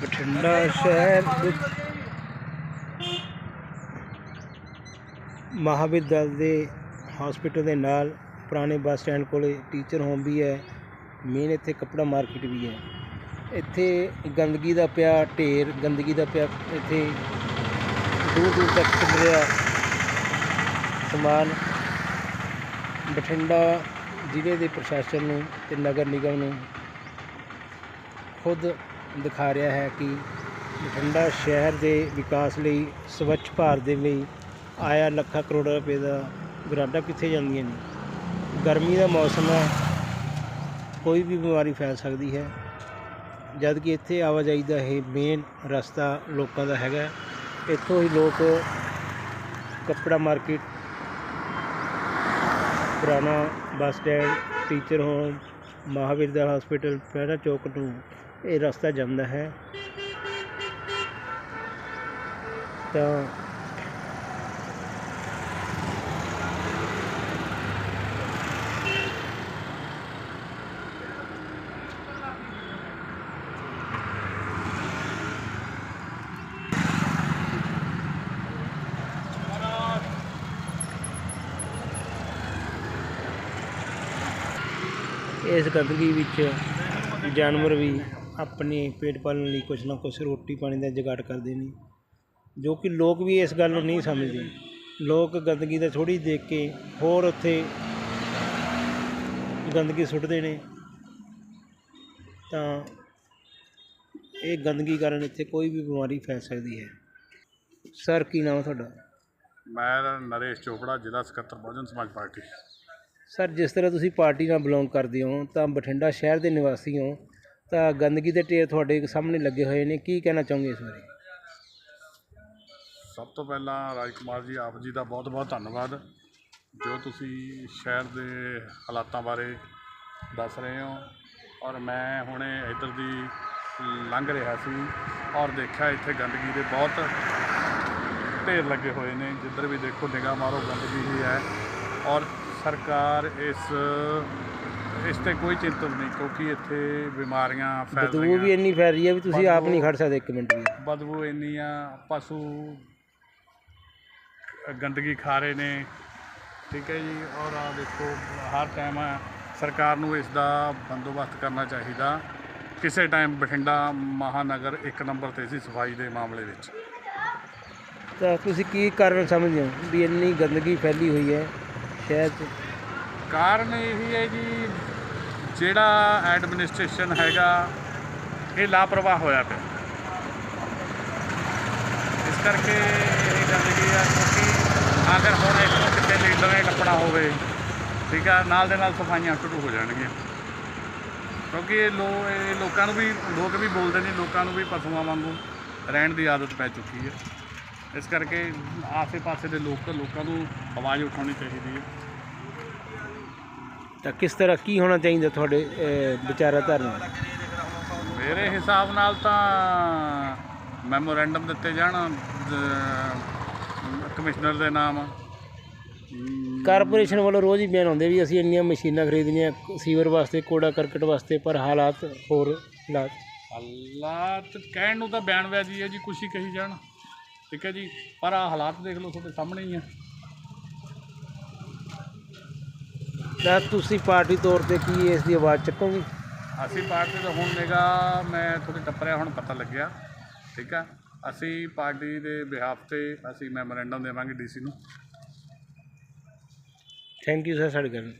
ਬਠਿੰਡਾ ਸ਼ਹਿਰ ਵਿੱਚ ਮਹਾਵਿਦਿਆਲ ਦੇ ਹਸਪੀਟਲ ਦੇ ਨਾਲ ਪੁਰਾਣੇ ਬੱਸ ਸਟੈਂਡ ਕੋਲੇ ਟੀਚਰ ਹੋਮ ਵੀ ਹੈ। ਮੇਨ ਇੱਥੇ ਕੱਪੜਾ ਮਾਰਕੀਟ ਵੀ ਹੈ। ਇੱਥੇ ਗੰਦਗੀ ਦਾ ਪਿਆ ਢੇਰ, ਗੰਦਗੀ ਦਾ ਪਿਆ ਇੱਥੇ ਦੂਰ ਦੂਰ ਤੱਕ ਖਿਲ ਰਿਹਾ ਸਮਾਨ। ਬਠਿੰਡਾ ਜ਼ਿਲ੍ਹੇ ਦੇ ਪ੍ਰਸ਼ਾਸਨ ਨੂੰ ਤੇ ਨਗਰ ਨਿਗਮ ਨੂੰ ਖੁਦ ਦਿਖਾ ਰਿਹਾ ਹੈ ਕਿ ਬਠਿੰਡਾ ਸ਼ਹਿਰ ਦੇ ਵਿਕਾਸ ਲਈ ਸਵੱਛ ਭਾਰਤ ਦੇ ਲਈ ਆਇਆ ਲੱਖਾਂ ਕਰੋੜਾਂ ਰੁਪਏ ਦਾ ਗਰਾਂਟਾਂ ਕਿੱਥੇ ਜਾਂਦੀਆਂ ਨੇ? ਗਰਮੀ ਦਾ ਮੌਸਮ ਹੈ, ਕੋਈ ਵੀ ਬਿਮਾਰੀ ਫੈਲ ਸਕਦੀ ਹੈ। ਜਦ ਕਿ ਇੱਥੇ ਆਵਾਜਾਈ ਦਾ ਇਹ ਮੇਨ ਰਸਤਾ ਲੋਕਾਂ ਦਾ ਹੈਗਾ। ਇੱਥੋਂ ਹੀ ਲੋਕ ਕੱਪੜਾ ਮਾਰਕੀਟ ਪੁਰਾਣਾ bus stand teacher home Mahavir ਦਾ ਹਸਪੀਟਲ ਪਹਿਰਾ ਚੌਕ ਨੂੰ ਇਹ ਰਸਤਾ ਜਾਂਦਾ ਹੈ। ਤਾਂ ਇਸ ਗੰਦਗੀ ਵਿੱਚ ਜਾਨਵਰ ਵੀ ਆਪਣੇ ਪੇਟ ਪਾਲਣ ਲਈ ਕੁਛ ਨਾ ਕੁਛ ਰੋਟੀ ਪਾਣੀ ਦਾ ਜੁਗਾੜ ਕਰਦੇ ਨੇ ਜੋ ਕਿ ਲੋਕ ਵੀ ਇਸ ਗੱਲ ਨੂੰ ਨਹੀਂ ਸਮਝਦੇ। ਲੋਕ ਗੰਦਗੀ ਦਾ ਥੋੜੀ ਦੇਖ ਕੇ ਹੋਰ ਉੱਥੇ ਗੰਦਗੀ ਸੁੱਟਦੇ ਨੇ। ਤਾਂ ਇਹ ਗੰਦਗੀ ਕਾਰਨ ਇੱਥੇ ਕੋਈ ਵੀ ਬਿਮਾਰੀ ਫੈਲ ਸਕਦੀ ਹੈ। ਸਰ ਕੀ ਨਾਮ ਹੈ ਤੁਹਾਡਾ? ਮੈਂ ਨਰੇਸ਼ ਚੋਪੜਾ ਜ਼ਿਲ੍ਹਾ ਸਕੱਤਰ ਬਹੁਜਨ ਸਮਾਜ ਪਾਰਟੀ। ਸਰ ਜਿਸ ਤਰ੍ਹਾਂ ਤੁਸੀਂ ਪਾਰਟੀ ਨਾਲ ਬਿਲੋਂਗ ਕਰਦੇ ਹੋ ਤਾਂ ਬਠਿੰਡਾ ਸ਼ਹਿਰ ਦੇ ਨਿਵਾਸੀ ਹੋ। ਤਾਂ ਗੰਦਗੀ ਦੇ ਢੇਰ ਤੁਹਾਡੇ ਸਾਹਮਣੇ ਲੱਗੇ ਹੋਏ ਨੇ, ਕੀ ਕਹਿਣਾ ਚਾਹੋਗੇ ਇਸ ਬਾਰੇ? ਸਭ ਤੋਂ ਪਹਿਲਾਂ ਰਾਜ ਕੁਮਾਰ ਜੀ, ਆਪ ਜੀ ਦਾ ਬਹੁਤ ਬਹੁਤ ਧੰਨਵਾਦ। ਜੋ ਤੁਸੀਂ ਸ਼ਹਿਰ ਦੇ ਹਾਲਾਤਾਂ ਬਾਰੇ ਦੱਸ ਰਹੇ ਹੋ, ਔਰ ਮੈਂ ਹੁਣੇ ਇੱਧਰ ਦੀ ਲੰਘ ਰਿਹਾ ਸੀ, ਔਰ ਦੇਖਿਆ ਇੱਥੇ ਗੰਦਗੀ ਦੇ ਬਹੁਤ ਢੇਰ ਲੱਗੇ ਹੋਏ ਨੇ। ਜਿੱਧਰ ਵੀ ਦੇਖੋ ਨਿਗਾਹ ਮਾਰੋ, ਗੰਦਗੀ ਹੀ ਹੈ। ਔਰ ਸਰਕਾਰ ਇਸ ਇਸ ਤੇ ਕੋਈ ਚਿੰਤਤ ਨਹੀਂ ਕਿਉਂਕਿ ਇੱਥੇ ਬਿਮਾਰੀਆਂ ਫੈਲ ਬਦਬੂ ਰਹੀਆਂ ਵੀ ਇੰਨੀ ਫੈਲ ਰਹੀ ਹੈ ਵੀ ਤੁਸੀਂ ਆਪ ਨਹੀਂ ਖੜ ਸਕਦੇ ਇੱਕ ਮਿੰਟ ਵੀ। ਬਦਬੂ ਇੰਨੀ ਆ ਪਸ਼ੂ ਗੰਦਗੀ ਖਾ ਰਹੇ ਨੇ ਠੀਕ ਹੈ ਜੀ ਔਰ ਆ ਦੇਖੋ ਹਰ ਟਾਈਮ ਸਰਕਾਰ ਨੂੰ ਇਸ ਦਾ ਬੰਦੋਬਸਤ ਕਰਨਾ ਚਾਹੀਦਾ। ਕਿਸੇ ਟਾਈਮ ਬਠਿੰਡਾ ਮਹਾਨਗਰ ਇੱਕ ਨੰਬਰ ਤੇ ਸੀ ਸਫ਼ਾਈ ਦੇ ਮਾਮਲੇ ਵਿੱਚ। ਤਾਂ ਤੁਸੀਂ ਕੀ ਕਾਰਨ ਸਮਝਦੇ ਹੋ ਵੀ ਇੰਨੀ ਗੰਦਗੀ ਫੈਲੀ ਹੋਈ ਹੈ ਸ਼ਹਿਰ 'ਚ? ਕਾਰਨ ਇਹ ਹੈ ਜੀ, ਜਿਹੜਾ ਐਡਮਿਨਿਸਟ੍ਰੇਸ਼ਨ ਹੈਗਾ, ਇਹ ਲਾਪਰਵਾਹ ਹੋਇਆ ਪਿਆ। ਇਸ ਕਰਕੇ ਇਹ ਗੰਦਗੀ ਆ ਕਿਉਂਕਿ ਅਗਰ ਹੁਣ ਇੱਥੋਂ ਕਿਤੇ ਲੀਡਰ ਨੇ ਟੱਪਣਾ ਹੋਵੇ, ਠੀਕ ਆ, ਨਾਲ ਦੇ ਨਾਲ ਸਫਾਈਆਂ ਸ਼ੁਰੂ ਹੋ ਜਾਣਗੀਆਂ। ਕਿਉਂਕਿ ਇਹ ਲੋ, ਇਹ ਲੋਕਾਂ ਨੂੰ ਵੀ, ਲੋਕ ਵੀ ਬੋਲਦੇ ਨੇ, ਲੋਕਾਂ ਨੂੰ ਵੀ ਪਸ਼ੂਆਂ ਵਾਂਗੂ ਰਹਿਣ ਦੀ ਆਦਤ ਪੈ ਚੁੱਕੀ ਹੈ। ਇਸ ਕਰਕੇ ਆਸੇ-ਪਾਸੇ ਦੇ ਲੋਕ, ਲੋਕਾਂ ਨੂੰ ਆਵਾਜ਼ ਉਠਾਉਣੀ ਚਾਹੀਦੀ ਹੈ। ਤਾਂ ਕਿਸ ਤਰ੍ਹਾਂ ਕੀ ਹੋਣਾ ਚਾਹੀਦਾ ਤੁਹਾਡੇ ਅਹ, ਵਿਚਾਰਧਾਰਾ ਨਾਲ ਮੇਰੇ ਹਿਸਾਬ ਨਾਲ ਤਾਂ ਮੈਮੋਰੈਂਡਮ ਦਿੱਤੇ ਜਾਣ ਕਮਿਸ਼ਨਰ ਦੇ ਨਾਮ। ਕਾਰਪੋਰੇਸ਼ਨ ਵੱਲੋਂ ਰੋਜ਼ ਹੀ ਬਿਆਨ ਆਉਂਦੇ ਵੀ ਅਸੀਂ ਇੰਨੀਆਂ ਮਸ਼ੀਨਾਂ ਖਰੀਦਣੀਆਂ ਸੀਵਰ ਵਾਸਤੇ ਕੂੜਾ ਕਰਕਟ ਵਾਸਤੇ ਪਰ ਹਾਲਾਤ ਹੋਰ ਹਾਲਾਤ। ਹਾਲਾਤ ਕਹਿਣ ਨੂੰ ਤਾਂ ਬਿਆਨਬਾਜ਼ੀ ਹੈ ਜੀ ਕੁਛ ਹੀ ਕਹੀ ਜਾਣ। ਠੀਕ ਹੈ ਜੀ ਪਰ ਆ ਹਾਲਾਤ ਦੇਖ ਲਓ ਤੁਹਾਡੇ ਸਾਹਮਣੇ ਹੀ ਆ। ਤਾਂ ਤੁਸੀਂ ਪਾਰਟੀ ਤੌਰ ਤੇ ਕੀ ਇਸ ਦੀ ਆਵਾਜ਼ ਚੱਕੋਗੇ? ਅਸੀਂ ਪਾਰਟੀ ਦਾ ਹੁਣ ਨਿਗਾ ਮੈਂ ਤੁਹਾਡੇ ਟੱਪਰਿਆ ਹੁਣ ਪਤਾ ਲੱਗਿਆ ਠੀਕ ਆ? ਅਸੀਂ ਪਾਰਟੀ ਦੇ ਬਿਹਾਫ ਤੇ ਅਸੀਂ ਮੈਮੋਰੈਂਡਮ ਦੇਵਾਂਗੇ ਡੀਸੀ ਨੂੰ। ਥੈਂਕ ਯੂ ਸਰ ਸਾਡੇ ਗੱਲ